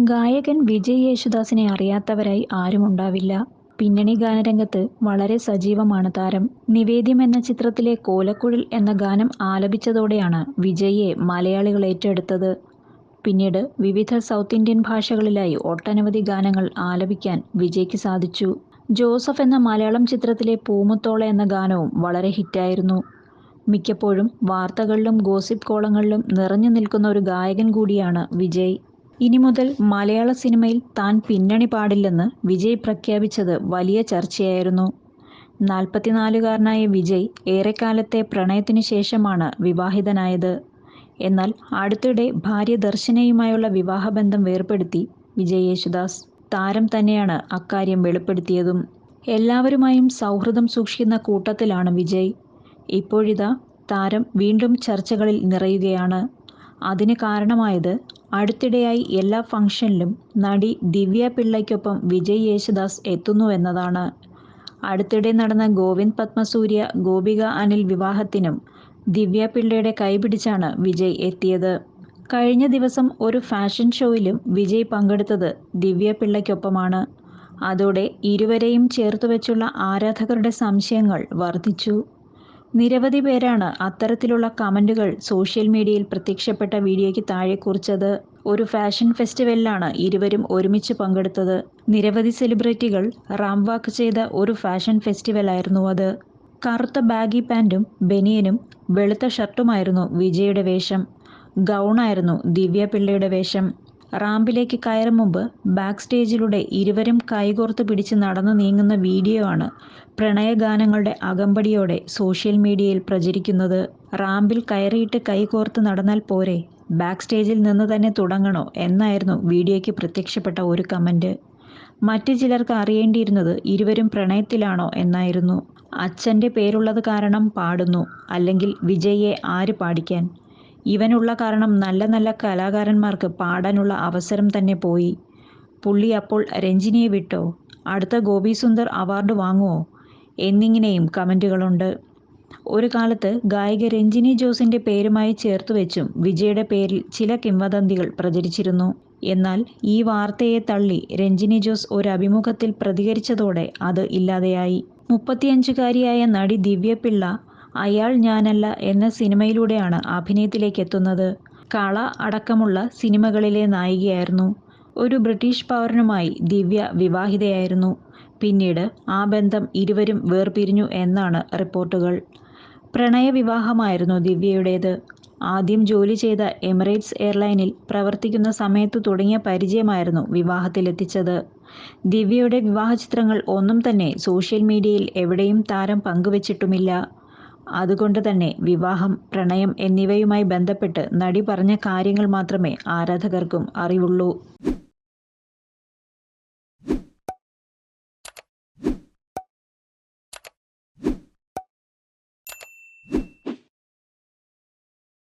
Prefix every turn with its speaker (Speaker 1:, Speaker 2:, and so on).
Speaker 1: ഗായകൻ വിജയ് യേശുദാസിനെ അറിയാത്തവരായി ആരുമുണ്ടാവില്ല. പിന്നണി ഗാനരംഗത്ത് വളരെ സജീവമാണ് താരം. നിവേദ്യം എന്ന ചിത്രത്തിലെ കോലക്കുഴൽ എന്ന ഗാനം ആലപിച്ചതോടെയാണ് വിജയ്യെ മലയാളികൾ ഏറ്റെടുത്തത്. പിന്നീട് വിവിധ സൗത്ത് ഇന്ത്യൻ ഭാഷകളിലായി ഒട്ടനവധി ഗാനങ്ങൾ ആലപിക്കാൻ വിജയ്ക്ക് സാധിച്ചു. ജോസഫ് എന്ന മലയാളം ചിത്രത്തിലെ പൂമുത്തോള എന്ന ഗാനവും വളരെ ഹിറ്റായിരുന്നു. മിക്കപ്പോഴും വാർത്തകളിലും ഗോസിപ്പ് കോളങ്ങളിലും നിറഞ്ഞു നിൽക്കുന്ന ഒരു ഗായകൻ കൂടിയാണ് വിജയ്. ഇനി മുതൽ മലയാള സിനിമയിൽ താൻ പിന്നണി പാടില്ലെന്ന് വിജയ് പ്രഖ്യാപിച്ചത് വലിയ ചർച്ചയായിരുന്നു. നാൽപ്പത്തിനാലുകാരനായ വിജയ് ഏറെക്കാലത്തെ പ്രണയത്തിനു ശേഷമാണ് വിവാഹിതനായത്. എന്നാൽ അടുത്തിടെ ഭാര്യ ദർശനയുമായുള്ള വിവാഹബന്ധം വേർപ്പെടുത്തി വിജയ് യേശുദാസ്. താരം തന്നെയാണ് അക്കാര്യം വെളിപ്പെടുത്തിയതും. എല്ലാവരുമായും സൗഹൃദം സൂക്ഷിക്കുന്ന കൂട്ടത്തിലാണ് വിജയ്. ഇപ്പോഴിതാ താരം വീണ്ടും ചർച്ചകളിൽ നിറയുകയാണ്. അതിന് കാരണമായത് അടുത്തിടെയായി എല്ലാ ഫംഗ്ഷനിലും നടി ദിവ്യ പിള്ളയ്ക്കൊപ്പം വിജയ് യേശുദാസ് എത്തുന്നുവെന്നതാണ്. അടുത്തിടെ നടന്ന ഗോവിന്ദ് പത്മസൂര്യ ഗോപിക അനിൽ വിവാഹത്തിനും ദിവ്യ പിള്ളയുടെ കൈപിടിച്ചാണ് വിജയ് എത്തിയത്. കഴിഞ്ഞ ദിവസം ഒരു ഫാഷൻ ഷോയിലും വിജയ് പങ്കെടുത്തത് ദിവ്യ പിള്ളയ്ക്കൊപ്പമാണ്. അതോടെ ഇരുവരെയും ചേർത്തുവെച്ചുള്ള ആരാധകരുടെ സംശയങ്ങൾ വർധിച്ചു. നിരവധി പേരാണ് അത്തരത്തിലുള്ള കമന്റുകൾ സോഷ്യൽ മീഡിയയിൽ പ്രത്യക്ഷപ്പെട്ട വീഡിയോയ്ക്ക് താഴെ കുറിച്ചത്. ഒരു ഫാഷൻ ഫെസ്റ്റിവലിലാണ് ഇരുവരും ഒരുമിച്ച് പങ്കെടുത്തത്. നിരവധി സെലിബ്രിറ്റികൾ റാം വാക്ക് ചെയ്ത ഒരു ഫാഷൻ ഫെസ്റ്റിവലായിരുന്നു അത്. കറുത്ത ബാഗി പാന്റും ബനിയനും വെളുത്ത ഷർട്ടുമായിരുന്നു വിജയുടെ വേഷം. ഗൗണായിരുന്നു ദിവ്യ പിള്ളയുടെ വേഷം. റാമ്പിലേക്ക് കയറും മുമ്പ് ബാക്ക് സ്റ്റേജിലൂടെ ഇരുവരും കൈകോർത്ത് പിടിച്ച് നടന്നു നീങ്ങുന്ന വീഡിയോ ആണ് പ്രണയഗാനങ്ങളുടെ അകമ്പടിയോടെ സോഷ്യൽ മീഡിയയിൽ പ്രചരിക്കുന്നത്. റാമ്പിൽ കയറിയിട്ട് കൈകോർത്ത് നടന്നാൽ പോരെ, ബാക്ക് സ്റ്റേജിൽ നിന്ന് തന്നെ തുടങ്ങണോ എന്നായിരുന്നു വീഡിയോയ്ക്ക് പ്രത്യക്ഷപ്പെട്ട ഒരു കമന്റ്. മറ്റു ചിലർക്ക് അറിയേണ്ടിയിരുന്നത് ഇരുവരും പ്രണയത്തിലാണോ എന്നായിരുന്നു. അച്ഛന്റെ പേരുള്ളത് കാരണം പാടുന്നു, അല്ലെങ്കിൽ വിജയ്യെ ആര് പാടിക്കാൻ. ഇവനുള്ള കാരണം നല്ല നല്ല കലാകാരന്മാർക്ക് പാടാനുള്ള അവസരം തന്നെ പോയി. പുള്ളി അപ്പോൾ രഞ്ജിനിയെ വിട്ടോ, അടുത്ത ഗോപി സുന്ദർ അവാർഡ് വാങ്ങുമോ എന്നിങ്ങനെയും കമന്റുകളുണ്ട് ഒരു കാലത്ത് ഗായിക രഞ്ജിനി ജോസിന്റെ പേരുമായി ചേർത്ത് വെച്ചും വിജയുടെ പേരിൽ ചില കിംവദന്തികൾ പ്രചരിച്ചിരുന്നു. എന്നാൽ ഈ വാർത്തയെ തള്ളി രഞ്ജിനി ജോസ് ഒരു അഭിമുഖത്തിൽ പ്രതികരിച്ചതോടെ അത് ഇല്ലാതെയായി. മുപ്പത്തിയഞ്ചുകാരിയായ നടി ദിവ്യ പിള്ള അയാൾ ഞാനല്ല എന്ന സിനിമയിലൂടെയാണ് അഭിനയത്തിലേക്കെത്തുന്നത്. കള അടക്കമുള്ള സിനിമകളിലെ നായികയായിരുന്നു. ഒരു ബ്രിട്ടീഷ് പൗരനുമായി ദിവ്യ വിവാഹിതയായിരുന്നു. പിന്നീട് ആ ബന്ധം ഇരുവരും വേർപിരിഞ്ഞു എന്നാണ് റിപ്പോർട്ടുകൾ. പ്രണയവിവാഹമായിരുന്നു ദിവ്യയുടേത്. ആദ്യം ജോലി ചെയ്ത എമിറേറ്റ്സ് എയർലൈനിൽ പ്രവർത്തിക്കുന്ന സമയത്ത് തുടങ്ങിയ പരിചയമായിരുന്നു വിവാഹത്തിലെത്തിച്ചത്. ദിവ്യയുടെ വിവാഹ ചിത്രങ്ങൾ ഒന്നും തന്നെ സോഷ്യൽ മീഡിയയിൽ എവിടെയും താരം പങ്കുവെച്ചിട്ടുമില്ല. അതുകൊണ്ട് തന്നെ വിവാഹം, പ്രണയം എന്നിവയുമായി ബന്ധപ്പെട്ട് നടി പറഞ്ഞ കാര്യങ്ങൾ മാത്രമേ ആരാധകർക്കും അറിവുള്ളൂ.